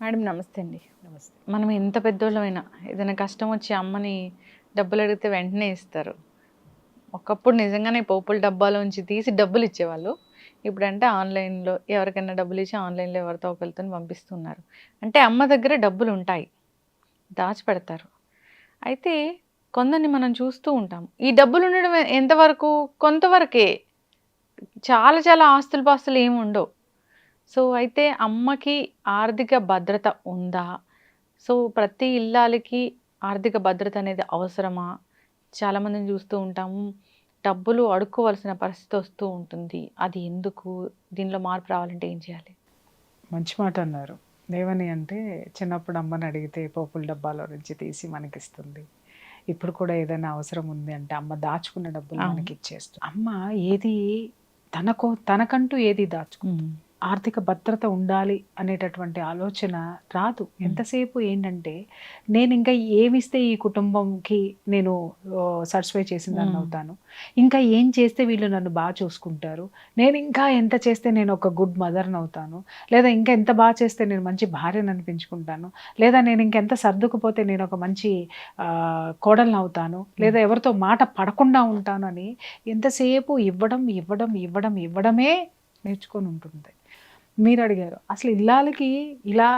Madam నమస్తే అండి. నమస్తే. మనం ఎంత పెద్దోళ్ళమైనా ఏదైనా కష్టం వచ్చి అమ్మని డబ్బులు అడిగితే వెంటనే ఇస్తారు. ఒకప్పుడు నిజంగానే పోపుల డబ్బాలోంచి తీసి డబ్బులు ఇచ్చేవాళ్ళు. ఇప్పుడంటే ఆన్లైన్లో ఎవరికైనా డబ్బులు ఇచ్చి ఆన్లైన్లో ఎవరితో ఒకరితో పంపిస్తున్నారు. అంటే అమ్మ దగ్గర డబ్బులు ఉంటాయి. దాచిపెడతారు. అయితే కొందరిని మనం చూస్తూ ఉంటాం. ఈ డబ్బులు ఉండడం ఎంతవరకు? కొంతవరకే. చాలా చాలా ఆస్తులు పాస్తులు ఏమి ఉండవు. సో అయితే అమ్మకి ఆర్థిక భద్రత ఉందా? సో ప్రతి ఇల్లాలకి ఆర్థిక భద్రత అనేది అవసరమా? చాలామందిని చూస్తూ ఉంటాము డబ్బులు అడుక్కోవలసిన పరిస్థితి వస్తూ ఉంటుంది. అది ఎందుకు? దీనిలో మార్పు రావాలంటే ఏం చేయాలి? మంచి మాట అన్నారు. దేవని అంటే చిన్నప్పుడు అమ్మని అడిగితే పోపుల డబ్బాలో నుంచి తీసి మనకి ఇస్తుంది ఇప్పుడు కూడా ఏదైనా అవసరం ఉంది అంటే అమ్మ దాచుకున్న డబ్బులు. మనకి ఇచ్చేస్తుంది అమ్మ ఏది తనకో తనకంటూ ఏది దాచుకో ఆర్థిక భద్రత ఉండాలి అనేటటువంటి ఆలోచన రాదు. ఎంతసేపు ఏంటంటే నేను ఇంకా ఏమిస్తే ఈ కుటుంబంకి నేను సాటిస్ఫై చేసిందని మ్మ్. అవుతాను. ఇంకా ఏం చేస్తే వీళ్ళు నన్ను బాగా చూసుకుంటారు? నేను ఇంకా ఎంత చేస్తే నేను ఒక గుడ్ మదర్ని అవుతాను? లేదా ఇంకా ఎంత బాగా చేస్తే నేను మంచి భార్యను అనిపించుకుంటాను? లేదా నేను ఇంకెంత సర్దుకుపోతే నేను ఒక మంచి కోడల్ని అవుతాను? లేదా ఎవరితో మాట పడకుండా ఉంటాను అని ఎంతసేపు ఇవ్వడం ఇవ్వడం ఇవ్వడం ఇవ్వడమే నేర్చుకొని ఉంటుంది. మీరు అడిగారు అసలు ఇల్లాలకి ఇలా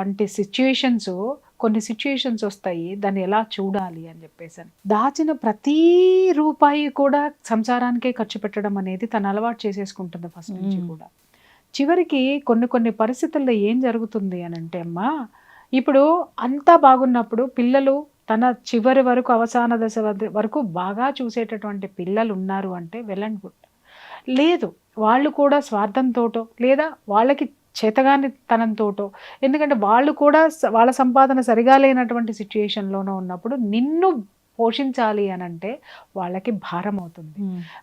అంటే సిచ్యుయేషన్స్ కొన్ని సిచ్యుయేషన్స్ వస్తాయి దాన్ని ఎలా చూడాలి అని చెప్పేసి అని. దాచిన ప్రతి రూపాయి కూడా సంసారానికే ఖర్చు పెట్టడం అనేది తను అలవాటు చేసేసుకుంటుంది ఫస్ట్ నుంచి. కూడా చివరికి కొన్ని కొన్ని పరిస్థితుల్లో ఏం జరుగుతుంది అని అంటే అమ్మా ఇప్పుడు అంతా బాగున్నప్పుడు పిల్లలు తన చివరి వరకు అవసాన దశ వరకు బాగా చూసేటటువంటి పిల్లలు ఉన్నారు అంటే వెల్ అండ్ గుడ్ లేదు వాళ్ళు కూడా స్వార్థంతోటో లేదా వాళ్ళకి చేతగాని తనంతోటో ఎందుకంటే వాళ్ళు కూడా వాళ్ళ సంపాదన సరిగా లేనటువంటి సిచ్యుయేషన్లోనో ఉన్నప్పుడు నిన్ను పోషించాలి అని అంటే వాళ్ళకి భారం అవుతుంది.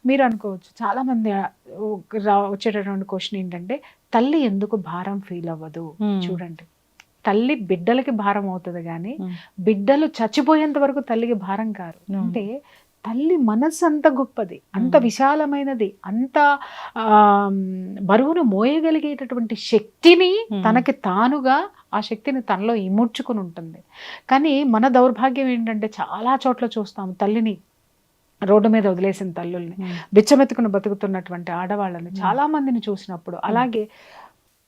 మీరు అనుకోవచ్చు చాలా మంది ఆ, ఓ- రా- వచ్చేటటువంటి క్వశ్చన్ ఏంటంటే తల్లి ఎందుకు భారం ఫీల్ అవ్వదు? చూడండి. తల్లి బిడ్డలకి భారం అవుతుంది కానీ బిడ్డలు చచ్చిపోయేంత వరకు తల్లికి భారం కారు. అంటే తల్లి మనస్సు అంత గొప్పది అంత. విశాలమైనది అంత ఆ, బరువును మోయగలిగేటటువంటి శక్తిని. తనకి తానుగా ఆ శక్తిని తనలో ఇముడ్చుకుని ఉంటుంది. కానీ మన దౌర్భాగ్యం ఏంటంటే చాలా చోట్ల చూస్తాం తల్లిని రోడ్డు మీద వదిలేసిన తల్లుల్ని బిచ్చమెత్తుకుని బతుకుతున్నటువంటి ఆడవాళ్ళని చాలా మందిని చూసినప్పుడు. అలాగే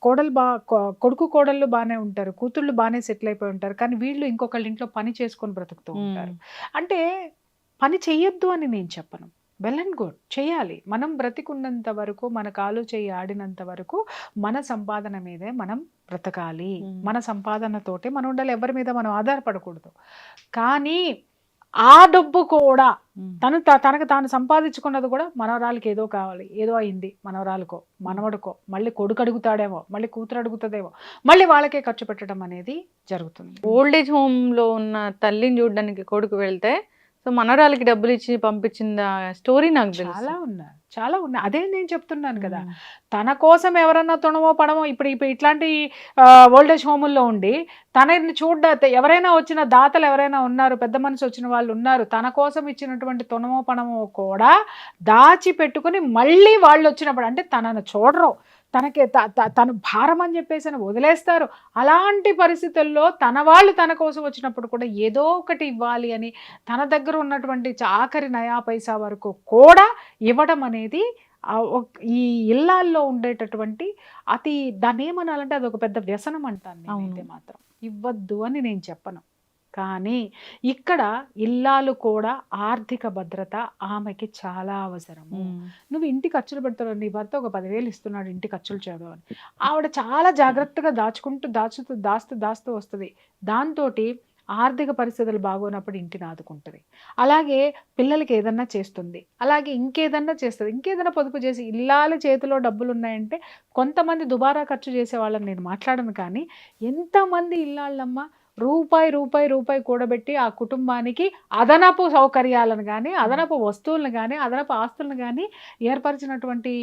కోడలు బా కొడుకు కోడళ్ళు బాగానే ఉంటారు కూతుళ్ళు బాగానే సెటిల్ అయిపోయి ఉంటారు కానీ వీళ్ళు ఇంకొకళ్ళ ఇంట్లో పని చేసుకొని బ్రతుకుతూ ఉంటారు. అంటే పని చెయ్యొద్దు అని నేను చెప్పను. Well and good. చేయాలి మనం బ్రతికున్నంత వరకు మన కాలు చేయి ఆడినంత వరకు మన సంపాదన మీదే మనం బ్రతకాలి. మన సంపాదనతోటే మనం ఉండాలి. ఎవరి మీద మనం ఆధారపడకూడదు. కానీ ఆ డబ్బు కూడా తను తనకు తాను సంపాదించుకున్నది కూడా మనవరాలకి ఏదో కావాలి. ఏదో అయింది మనవరాలకో మనవడికో. మళ్ళీ కొడుకు అడుగుతాడేమో మళ్ళీ కూతురు అడుగుతుందేమో మళ్ళీ వాళ్ళకే ఖర్చు పెట్టడం అనేది జరుగుతుంది. ఓల్డ్ ఏజ్ హోమ్లో ఉన్న తల్లిని చూడడానికి కొడుకు వెళ్తే సో మనరాలకి డబ్బులు ఇచ్చి పంపించిన స్టోరీ నాకు చాలా ఉన్నారు చాలా ఉన్నాయి. అదే నేను చెప్తున్నాను కదా. తన కోసం ఎవరన్నా తుణమో పడమో ఇప్పుడు ఇప్పుడు ఇట్లాంటి ఓల్డేజ్ హోముల్లో ఉండి తనని చూడ్డ ఎవరైనా వచ్చిన దాతలు ఎవరైనా ఉన్నారు పెద్ద మనిషి వచ్చిన వాళ్ళు ఉన్నారు తన కోసం ఇచ్చినటువంటి తుణమో పణమో కూడా దాచి పెట్టుకుని మళ్ళీ వాళ్ళు వచ్చినప్పుడు అంటే తనను చూడరు. తనకి తను భారం అని చెప్పేసి అని వదిలేస్తారు. అలాంటి పరిస్థితుల్లో తన వాళ్ళు తన కోసం వచ్చినప్పుడు కూడా ఏదో ఒకటి ఇవ్వాలి అని తన దగ్గర ఉన్నటువంటి ఆఖరి నయా పైసా వరకు కూడా ఇవ్వడం అనేది ఈ ఇల్లాల్లో ఉండేటటువంటి అతి దాన్ని ఏమనాలంటే అది ఒక పెద్ద వ్యసనం అంటాను నేనైతే అవును. మాత్రం. ఇవ్వద్దు అని నేను చెప్పను. కానీ ఇక్కడ ఇల్లాలు కూడా ఆర్థిక భద్రత ఆమెకి చాలా అవసరము. నువ్వు ఇంటి ఖర్చులు పెడతావు నీ భర్త ఒక పదివేలు ఇస్తున్నాడు ఇంటి ఖర్చులు చేయడం అని. ఆవిడ చాలా జాగ్రత్తగా దాచుకుంటూ దాచుతూ దాస్తూ దాస్తూ వస్తుంది. దాంతో ఆర్థిక పరిస్థితులు బాగోనప్పుడు ఇంటిని ఆదుకుంటుంది. అలాగే పిల్లలకి ఏదన్నా చేస్తుంది. అలాగే ఇంకేదన్నా చేస్తుంది. ఇంకేదన్నా పొదుపు చేసి ఇల్లాల చేతిలో డబ్బులు ఉన్నాయంటే కొంతమంది దుబారా ఖర్చు చేసే వాళ్ళని నేను మాట్లాడను కానీ ఎంతమంది ఇల్లాళ్ళమ్మ రూపాయి రూపాయి రూపాయి కూడబెట్టి ఆ కుటుంబానికి అదనపు సౌకర్యాలను కానీ అదనపు వస్తువులను కానీ అదనపు ఆస్తులను కానీ ఏర్పరిచినటువంటి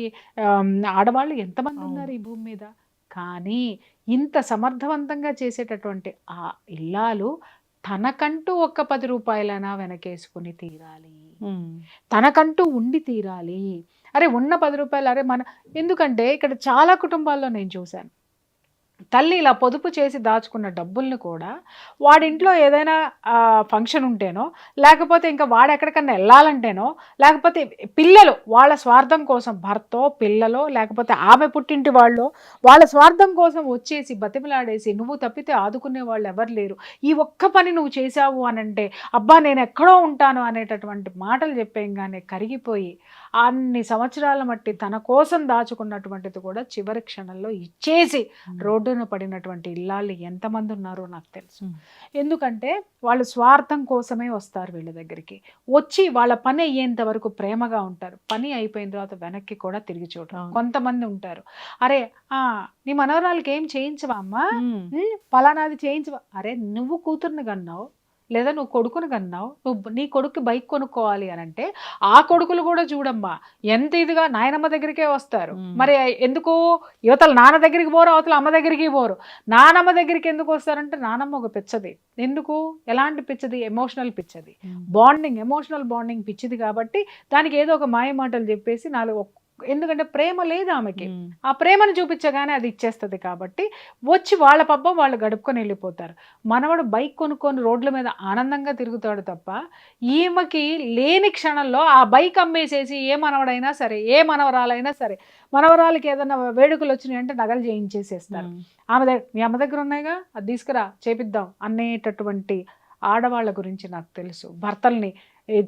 ఆడవాళ్ళు ఎంతమంది. ఉన్నారు ఈ భూమి మీద? కానీ ఇంత సమర్థవంతంగా చేసేటటువంటి ఆ ఇల్లాలు తనకంటూ ఒక్క పది రూపాయలైనా వెనకేసుకుని తీరాలి. తనకంటూ ఉండి తీరాలి. అరే ఉన్న పది రూపాయలు అరే మన ఎందుకంటే ఇక్కడ చాలా కుటుంబాల్లో నేను చూశాను. తల్లి ఇలా పొదుపు చేసి దాచుకున్న డబ్బుల్ని కూడా వాడింట్లో ఏదైనా ఫంక్షన్ ఉంటేనో లేకపోతే ఇంకా వాడు ఎక్కడికన్నా వెళ్ళాలంటేనో లేకపోతే పిల్లలు వాళ్ళ స్వార్థం కోసం భర్తో పిల్లలో లేకపోతే ఆమె పుట్టింటి వాళ్ళు వాళ్ళ స్వార్థం కోసం వచ్చేసి బతిమలాడేసి నువ్వు తప్పితే ఆదుకునే వాళ్ళు ఎవరు లేరు. ఈ ఒక్క పని నువ్వు చేశావు అని అంటే అబ్బా నేను ఎక్కడో ఉంటాను అనేటటువంటి మాటలు చెప్పేయంగానే కరిగిపోయి అన్ని సంవత్సరాల మట్టి తన కోసం దాచుకున్నటువంటిది కూడా చివరి క్షణంలో ఇచ్చేసి రోడ్డున పడినటువంటి ఇల్లాళ్ళు ఎంతమంది ఉన్నారో నాకు తెలుసు. ఎందుకంటే వాళ్ళు స్వార్థం కోసమే వస్తారు వీళ్ళ దగ్గరికి. వచ్చి వాళ్ళ పని అయ్యేంత వరకు ప్రేమగా ఉంటారు. పని అయిపోయిన తర్వాత వెనక్కి కూడా తిరిగి చూడరు. కొంతమంది ఉంటారు. అరే ఆ నీ మనవరాలకి ఏం చేయించవా అమ్మా? ఉమ్. "ఉమ్, పలానాది చేయించవా? అరే నువ్వు కూతుర్ని కన్నావు. లేదా నువ్వు కొడుకుని కన్నావు నువ్వు నీ కొడుకు బైక్ కొనుక్కోవాలి అని అంటే ఆ కొడుకులు కూడా చూడమ్మా ఎంత ఇదిగా నాయనమ్మ దగ్గరికే వస్తారు. మరి ఎందుకు? యువతలు నాన్న దగ్గరికి పోరు అవతల అమ్మ దగ్గరికి పోరు. నానమ్మ దగ్గరికి ఎందుకు వస్తారంటే నానమ్మ ఒక పిచ్చది. ఎందుకు? ఎలాంటి పిచ్చది? ఎమోషనల్ పిచ్చది. బాండింగ్ ఎమోషనల్ బాండింగ్ పిచ్చిది కాబట్టి దానికి ఏదో ఒక మాయ మాటలు చెప్పేసి నాలుగు ఎందుకంటే ప్రేమ లేదు ఆమెకి. ఆ ప్రేమను చూపించగానే అది ఇచ్చేస్తుంది కాబట్టి వచ్చి వాళ్ళ పబ్బం వాళ్ళు గడుపుకొని వెళ్ళిపోతారు. మనవడు బైక్ కొనుక్కొని రోడ్ల మీద ఆనందంగా తిరుగుతాడు తప్ప ఈమెకి లేని క్షణంలో ఆ బైక్ అమ్మేసేసి ఏ మనవడైనా సరే ఏ మనవరాలైనా సరే మనవరాలకి ఏదైనా వేడుకలు వచ్చినాయి అంటే నగలు చేయించేసేస్తారు. ఆమె దగ్గర మీ అమ్మ దగ్గర ఉన్నాయిగా? అది తీసుకురా చేపిద్దాం అనేటటువంటి ఆడవాళ్ళ గురించి నాకు తెలుసు. భర్తల్ని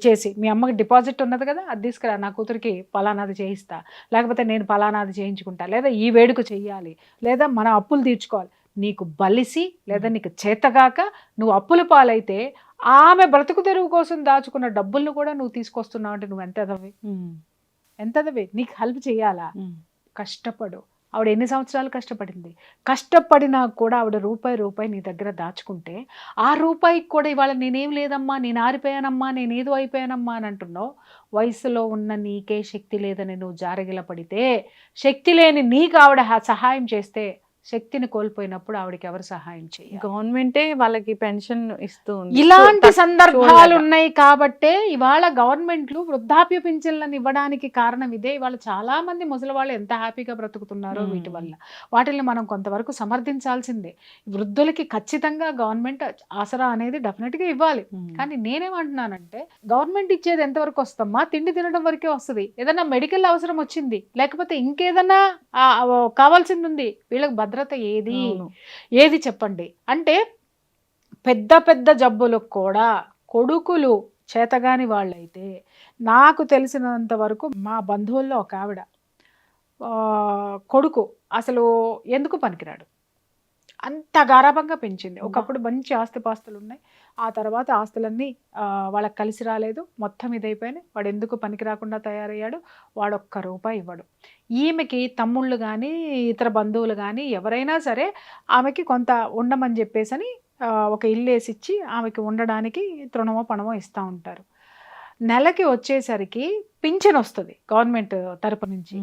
చేసి మీ అమ్మకి డిపాజిట్ ఉన్నది కదా అది తీసుకురా నా కూతురికి పలానాది చేయిస్తా లేకపోతే నేను పలానాది చేయించుకుంటా లేదా ఈ వేడుక చెయ్యాలి లేదా మన అప్పులు తీర్చుకోవాలి. నీకు బలిసి లేదా నీకు చేతగాక నువ్వు అప్పుల పాలైతే ఆమె బ్రతుకు తెరువు కోసం దాచుకున్న డబ్బులను కూడా నువ్వు తీసుకొస్తున్నావు అంటే నువ్వు ఎంత ఎదవి ఉమ్. ఎంత ఎదవి నీకు హెల్ప్ చేయాలా. కష్టపడు. ఆవిడ ఎన్ని సంవత్సరాలు కష్టపడింది? కష్టపడినా కూడా ఆవిడ రూపాయి రూపాయి నీ దగ్గర దాచుకుంటే ఆ రూపాయికి కూడా ఇవాళ నేనేం లేదమ్మా నేను ఆరిపోయానమ్మా నేనేదో అయిపోయానమ్మా అని అంటున్నావు? వయసులో ఉన్న నీకే శక్తి లేదని నువ్వు జారగిల పడితే శక్తి లేని నీకు ఆవిడ సహాయం చేస్తే శక్తిని కోల్పోయినప్పుడు ఆవిడకి ఎవరు సహాయం చేయాలి? గవర్నమెంటే వాళ్ళకి పెన్షన్ ఇస్తూ ఉంది. ఇలాంటి సందర్భాలు. ఉన్నాయి కాబట్టే ఇవాళ గవర్నమెంట్లు వృద్ధాప్య పింఛన్లను ఇవ్వడానికి కారణం ఇదే. ఇవాళ చాలా మంది ముసలి వాళ్ళు ఎంత హ్యాపీగా బ్రతుకుతున్నారో. వీటి వల్ల. వాటిని మనం కొంతవరకు సమర్థించాల్సిందే. వృద్ధులకి ఖచ్చితంగా గవర్నమెంట్ ఆసరా అనేది డెఫినెట్గా ఇవ్వాలి. కానీ నేనేమంటున్నానంటే గవర్నమెంట్ ఇచ్చేది ఎంతవరకు వస్తమ్మా తిండి తినడం వరకే వస్తుంది. ఏదైనా మెడికల్ అవసరం వచ్చింది. లేకపోతే ఇంకేదన్నా కావాల్సింది ఉంది. వీళ్ళకి భద్రత ఏది? అవును. ఏది చెప్పండి? అంటే పెద్ద పెద్ద జబ్బులకు కూడా కొడుకులు చేతగాని వాళ్ళైతే నాకు తెలిసినంత వరకు మా బంధువుల్లో ఒక ఆవిడ కొడుకు అసలు ఎందుకు పనికిరాడు? అంత గారాభంగా పెంచింది. ఒకప్పుడు మంచి ఆస్తిపాస్తులు ఉన్నాయి ఆ తర్వాత ఆస్తులన్నీ వాళ్ళకి కలిసి రాలేదు. మొత్తం ఇదైపోయినాయి వాడు ఎందుకు పనికి రాకుండా తయారయ్యాడు? వాడు ఒక్క రూపాయి ఇవ్వడు. ఈమెకి తమ్ముళ్ళు కానీ ఇతర బంధువులు కానీ ఎవరైనా సరే ఆమెకి కొంత ఉండమని చెప్పేసని ఆ, ఒక ఇల్లు వేసి ఇచ్చి ఆమెకి ఉండడానికి తృణమో పణమో ఇస్తూ ఉంటారు. నెలకి వచ్చేసరికి పింఛన్ వస్తుంది గవర్నమెంట్ తరపు నుంచి.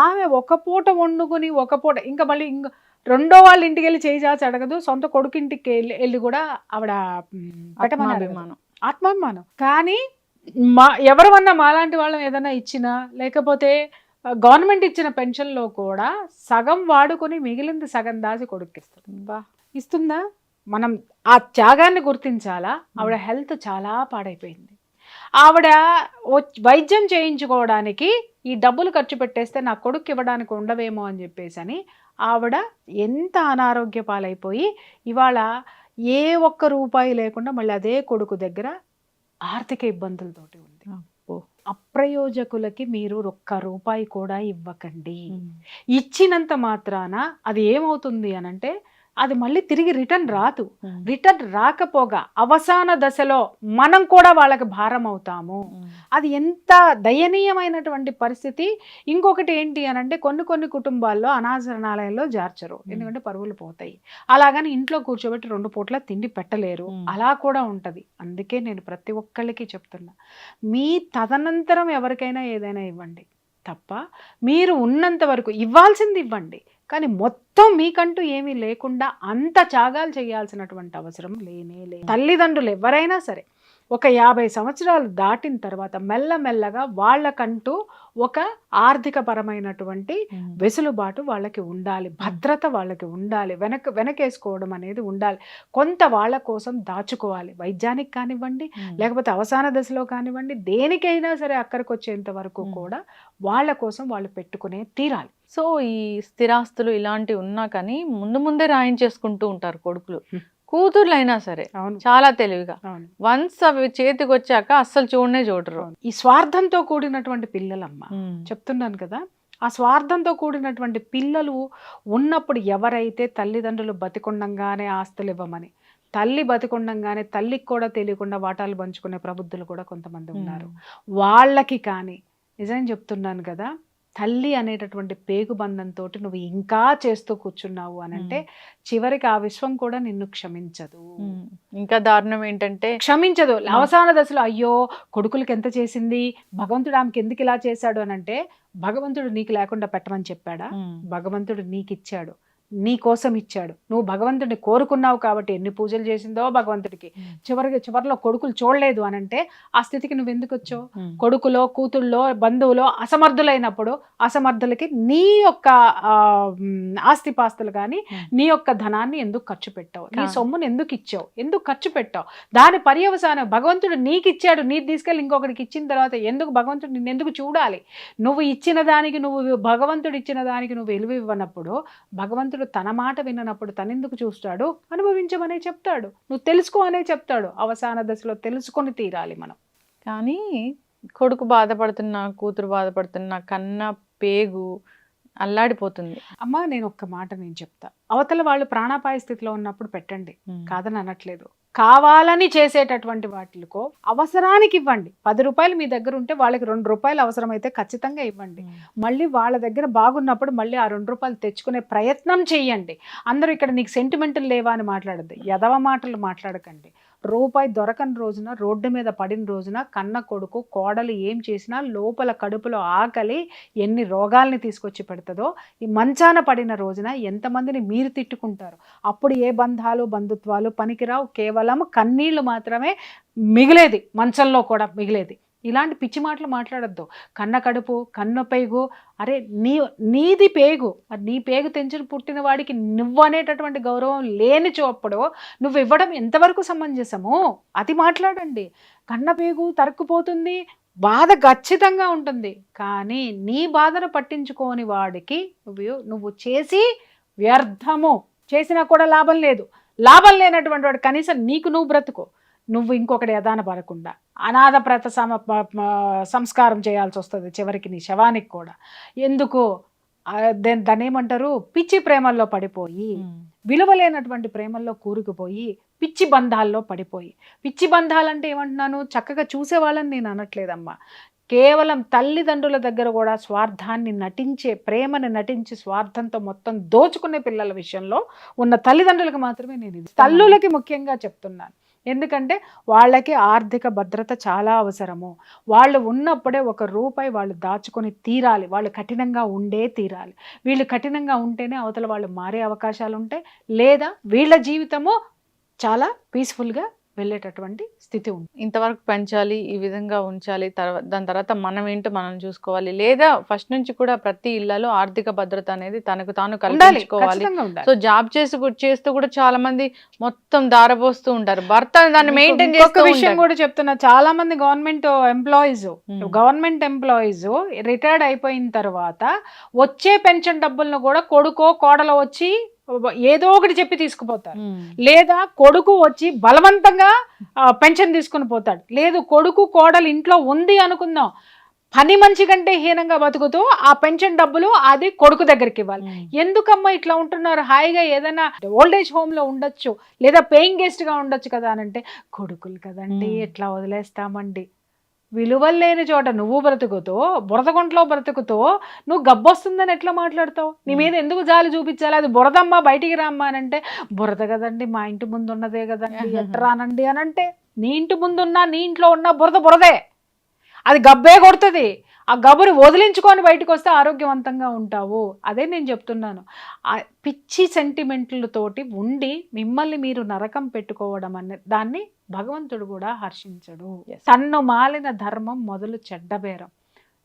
ఆమె ఒక పూట వండుకొని ఒక పూట ఇంకా మళ్ళీ ఇంక రెండో వాళ్ళ ఇంటికి వెళ్ళి చేయి చాచి అడగదు సొంత కొడుకు ఇంటికి వెళ్ళి వెళ్ళి కూడా ఆవిడ పెట్టమని అడగదు. ఆత్మాభిమానం. ఆత్మాభిమానం. కానీ మా ఎవరమన్నా మాలాంటి వాళ్ళం ఏదైనా ఇచ్చినా లేకపోతే గవర్నమెంట్ ఇచ్చిన పెన్షన్లో కూడా సగం వాడుకొని మిగిలింది సగం దాచి కొడుక్కిస్తుంది. బా. ఇస్తుందా? మనం ఆ త్యాగాన్ని గుర్తించాలా? ఆవిడ హెల్త్ చాలా పాడైపోయింది. ఆవిడ వచ్- వైద్యం చేయించుకోవడానికి ఈ డబ్బులు ఖర్చు పెట్టేస్తే నా కొడుకు ఇవ్వడానికి ఉండవేమో అని చెప్పేసి అని ఆవిడ ఎంత అనారోగ్య పాలైపోయి ఇవాళ ఏ ఒక్క రూపాయి లేకుండా మళ్ళీ అదే కొడుకు దగ్గర ఆర్థిక ఇబ్బందులతోటి ఉంది. అప్రయోజకులకి మీరు ఒక్క రూపాయి కూడా ఇవ్వకండి. ఇచ్చినంత మాత్రాన అది ఏమవుతుంది అనంటే అది మళ్ళీ తిరిగి రిటర్న్ రాదు. రిటర్న్ రాకపోగా అవసాన దశలో మనం కూడా వాళ్ళకి భారం అవుతాము. అది ఎంత దయనీయమైనటువంటి పరిస్థితి. ఇంకొకటి ఏంటి అని అంటే కొన్ని కొన్ని కుటుంబాల్లో అనాశరణాలయంలో జార్చరు. ఎందుకంటే పరువులు పోతాయి. అలాగని ఇంట్లో కూర్చోబెట్టి రెండు పూట్ల తిండి పెట్టలేరు. అలా కూడా ఉంటది. అందుకే నేను ప్రతి ఒక్కళ్ళకి చెప్తున్నా. మీ తదనంతరం ఎవరికైనా ఏదైనా ఇవ్వండి. తప్ప మీరు ఉన్నంత వరకు ఇవ్వాల్సింది ఇవ్వండి. కానీ మొత్తం మీకంటూ ఏమీ లేకుండా అంత త్యాగాలు చేయాల్సినటువంటి అవసరం లేనే లేదు. తల్లిదండ్రులు ఎవరైనా సరే ఒక యాభై సంవత్సరాలు దాటిన తర్వాత మెల్లమెల్లగా వాళ్ళకంటూ ఒక ఆర్థిక పరమైనటువంటి వెసులుబాటు వాళ్ళకి ఉండాలి. భద్రత వాళ్ళకి ఉండాలి. వెనక వెనకేసుకోవడం అనేది ఉండాలి. కొంత వాళ్ళ కోసం దాచుకోవాలి. వైద్యానికి కానివ్వండి లేకపోతే అవసాన దశలో కానివ్వండి దేనికైనా సరే అక్కడికి వచ్చేంత వరకు. కూడా వాళ్ళ కోసం వాళ్ళు పెట్టుకునే తీరాలి. సో ఈ స్థిరాస్తులు ఇలాంటివి ఉన్నా కానీ ముందు ముందే రాయించేసుకుంటూ ఉంటారు కొడుకులు. హ్మ్. కూతుర్లు అయినా సరే అవును. చాలా తెలివిగా. అవును. వన్స్ అవి చేతికి వచ్చాక అస్సలు చూడనే చూడరు. ఈ స్వార్థంతో కూడినటువంటి పిల్లలమ్మ. చెప్తున్నాను కదా ఆ స్వార్థంతో కూడినటువంటి పిల్లలు ఉన్నప్పుడు ఎవరైతే తల్లిదండ్రులు బతికుండంగానే ఆస్తులు ఇవ్వమని తల్లి బతికుండంగానే తల్లికి కూడా తెలియకుండా వాటాలు పంచుకునే ప్రబుద్ధులు కూడా కొంతమంది ఉన్నారు. వాళ్ళకి కానీ నిజం చెప్తున్నాను కదా తల్లి అనేటటువంటి పేగు బంధంతో నువ్వు ఇంకా చేస్తూ కూర్చున్నావు అని అంటే చివరికి ఆ విశ్వం కూడా నిన్ను క్షమించదు. ఇంకా దారుణం ఏంటంటే క్షమించదు. అవసాన దశలో అయ్యో కొడుకులకి ఎంత చేసింది? భగవంతుడు ఆమెకి ఎందుకు ఇలా చేశాడు అని అంటే భగవంతుడు నీకు లేకుండా పెట్టమని చెప్పాడా. భగవంతుడు నీకు ఇచ్చాడు నీ కోసం ఇచ్చాడు. నువ్వు భగవంతుడిని కోరుకున్నావు కాబట్టి ఎన్ని పూజలు చేసిందో భగవంతుడికి. చివరికి చివరిలో కొడుకులు చూడలేదు అని అంటే ఆ స్థితికి నువ్వు ఎందుకు వచ్చావు. కొడుకులో కూతుళ్ళో బంధువులో అసమర్థులైనప్పుడు అసమర్థులకి నీ యొక్క ఆస్తిపాస్తులు కానీ. నీ యొక్క ధనాన్ని ఎందుకు ఖర్చు పెట్టావు? నీ సొమ్మును ఎందుకు ఇచ్చావు? ఎందుకు ఖర్చు పెట్టావు? దాని పర్యవసానం భగవంతుడు నీకు ఇచ్చాడు. నీ తీసుకెళ్ళి ఇంకొకరికి ఇచ్చిన తర్వాత ఎందుకు భగవంతుడు నిన్ను ఎందుకు చూడాలి? నువ్వు ఇచ్చిన దానికి నువ్వు భగవంతుడు ఇచ్చిన దానికి నువ్వు విలువ ఇవ్వనప్పుడు భగవంతుడు తన మాట విననప్పుడు తనెందుకు చూస్తాడు? అనుభవించమనే చెప్తాడు. నువ్వు తెలుసుకో అనే చెప్తాడు. అవసాన దశలో తెలుసుకొని తీరాలి మనం. కానీ కొడుకు బాధపడుతున్నా కూతురు బాధపడుతున్నా కన్న పేగు అల్లాడిపోతుంది. అమ్మా నేను ఒక్క మాట నేను చెప్తా. అవతల వాళ్ళు ప్రాణాపాయ స్థితిలో ఉన్నప్పుడు పెట్టండి. కాదని అనట్లేదు. కావాలని చేసేటటువంటి వాటికో అవసరానికి ఇవ్వండి. పది రూపాయలు మీ దగ్గర ఉంటే వాళ్ళకి రెండు రూపాయలు అవసరమైతే ఖచ్చితంగా ఇవ్వండి. మళ్ళీ వాళ్ళ దగ్గర బాగున్నప్పుడు మళ్ళీ ఆ రెండు రూపాయలు తెచ్చుకునే ప్రయత్నం చెయ్యండి అందరూ ఇక్కడ నీకు సెంటిమెంటల్ లేవా అని మాట్లాడద్దు. ఎదవ మాటలు మాట్లాడకండి. రూపాయి దొరకని రోజున రోడ్డు మీద పడిన రోజున కన్న కొడుకు కోడలు ఏం చేసినా లోపల కడుపులో ఆకలి ఎన్ని రోగాల్ని తీసుకొచ్చి పెడుతుందో ఈ మంచాన పడిన రోజున ఎంతమందిని మీరు తిట్టుకుంటారు? అప్పుడు ఏ బంధాలు బంధుత్వాలు పనికిరావు? కేవలం కన్నీళ్ళు మాత్రమే మిగిలేది మంచంలో కూడా మిగిలేది. ఇలాంటి పిచ్చి మాటలు మాట్లాడొద్దు. కన్న కడుపు కన్న పేగు అరే నీ నీది పేగు. మరి నీ పేగు తెంచుకుని పుట్టిన వాడికి నువ్వు అనేటటువంటి గౌరవం లేని చోప్పుడు నువ్వు ఇవ్వడం ఎంతవరకు సమంజసము అది మాట్లాడండి. కన్న పేగు తరుక్కుపోతుంది బాధ ఖచ్చితంగా ఉంటుంది. కానీ నీ బాధను పట్టించుకోని వాడికి నువ్వు నువ్వు చేసి వ్యర్థము. చేసినా కూడా లాభం లేదు. లాభం లేనటువంటి వాడు కనీసం నీకు నువ్వు బ్రతుకు. నువ్వు ఇంకొకటి యదాన పడకుండా. అనాథ ప్రత సమ సంస్కారం చేయాల్సి వస్తుంది చివరికి నీ శవానికి కూడా. ఎందుకు? దాన్ని దాన్ని ఏమంటారు? పిచ్చి ప్రేమల్లో పడిపోయి. విలువలేనటువంటి ప్రేమల్లో కూరుకుపోయి పిచ్చి బంధాల్లో పడిపోయి. పిచ్చి బంధాలంటే ఏమంటున్నాను? చక్కగా చూసే వాళ్ళని నేను అనట్లేదమ్మా. కేవలం తల్లిదండ్రుల దగ్గర కూడా స్వార్థాన్ని నటించే ప్రేమని నటించి స్వార్థంతో మొత్తం దోచుకునే పిల్లల విషయంలో ఉన్న తల్లిదండ్రులకు మాత్రమే నేను ఇది. తల్లులకి ముఖ్యంగా చెప్తున్నాను. ఎందుకంటే వాళ్ళకి ఆర్థిక భద్రత చాలా అవసరము. వాళ్ళు ఉన్నప్పుడే ఒక రూపాయి వాళ్ళు దాచుకొని తీరాలి. వాళ్ళు కఠినంగా ఉండే తీరాలి. వీళ్ళు కఠినంగా ఉంటేనే అవతల వాళ్ళు మారే అవకాశాలు ఉంటాయి లేదా వీళ్ళ జీవితము చాలా పీస్ఫుల్గా వెళ్ళేటటువంటి స్థితి ఉంది. ఇంతవరకు పెంచాలి ఈ విధంగా ఉంచాలి తర్వాత దాని తర్వాత మనం ఏంటో మనం చూసుకోవాలి. లేదా ఫస్ట్ నుంచి కూడా ప్రతి ఇళ్ళలో ఆర్థిక భద్రత అనేది తనకు తాను కల్పించుకోవాలి. సో జాబ్ చేసి చేస్తూ కూడా చాలా మంది మొత్తం దారబోస్తూ ఉంటారు. భర్త దాన్ని మెయింటైన్ చేస్తూ విషయం. కూడా చెప్తున్నా. చాలా మంది government employees. Government employees retired అయిపోయిన తర్వాత వచ్చే పెన్షన్ డబ్బులను కూడా కొడుకో కోడలో వచ్చి ఏదో ఒకటి చెప్పి తీసుకుపోతారు. లేదా కొడుకు వచ్చి బలవంతంగా పెన్షన్ తీసుకుని పోతాడు. లేదు కొడుకు కోడలు ఇంట్లో ఉంది అనుకుందాం. పని మంచి కంటే హీనంగా బతుకుతూ ఆ పెన్షన్ డబ్బులు అది కొడుకు దగ్గరికి ఇవ్వాలి. ఎందుకమ్మా ఇట్లా ఉంటున్నారు? హాయిగా ఏదైనా ఓల్డ్ ఏజ్ హోమ్లో ఉండొచ్చు. లేదా పేయింగ్ గెస్ట్గా ఉండొచ్చు కదా అని అంటే కొడుకులు కదండి. ఎట్లా వదిలేస్తామండి? విలువలు లేని చోట నువ్వు బ్రతుకుతూ బురదగుంట్లో బ్రతుకుతూ నువ్వు గబ్బొస్తుందని ఎట్లా మాట్లాడతావు? నీ మీద ఎందుకు జాలి చూపించాలి? అది బురదమ్మా బయటికి రామ్మా అని అంటే బురద కదండి మా ఇంటి ముందు ఉన్నదే కదండి ఎట్రానండి అని అంటే నీ ఇంటి ముందు ఉన్నా నీ ఇంట్లో ఉన్న బురద బురదే. అది గబ్బే కొడుతుంది. ఆ గబురు వదిలించుకొని బయటకు వస్తే ఆరోగ్యవంతంగా ఉంటావు. అదే నేను చెప్తున్నాను. ఆ పిచ్చి సెంటిమెంట్లతోటి ఉండి మిమ్మల్ని మీరు నరకం పెట్టుకోవడం అనే దాన్ని భగవంతుడు కూడా హర్షించడు. తన్ను మాలిన ధర్మం మొదలు చెడ్డబేరం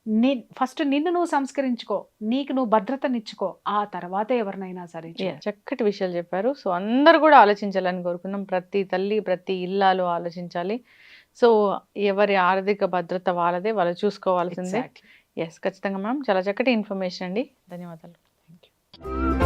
నీ ఫస్ట్ నిన్ను నువ్వు సంస్కరించుకో నీకు నువ్వు భద్రతనిచ్చుకో ఆ తర్వాత ఎవరినైనా సరే చక్కటి విషయాలు చెప్పారు. సో అందరు కూడా ఆలోచించాలని కోరుకున్నాం ప్రతి తల్లి ప్రతి ఇల్లాలు ఆలోచించాలి. సో ఎవరి ఆర్థిక భద్రత వాళ్ళదే వాళ్ళు చూసుకోవాల్సిందే. ఎస్ ఖచ్చితంగా మ్యామ్. చాలా చక్కటి ఇన్ఫర్మేషన్ అండి. ధన్యవాదాలు. Thank you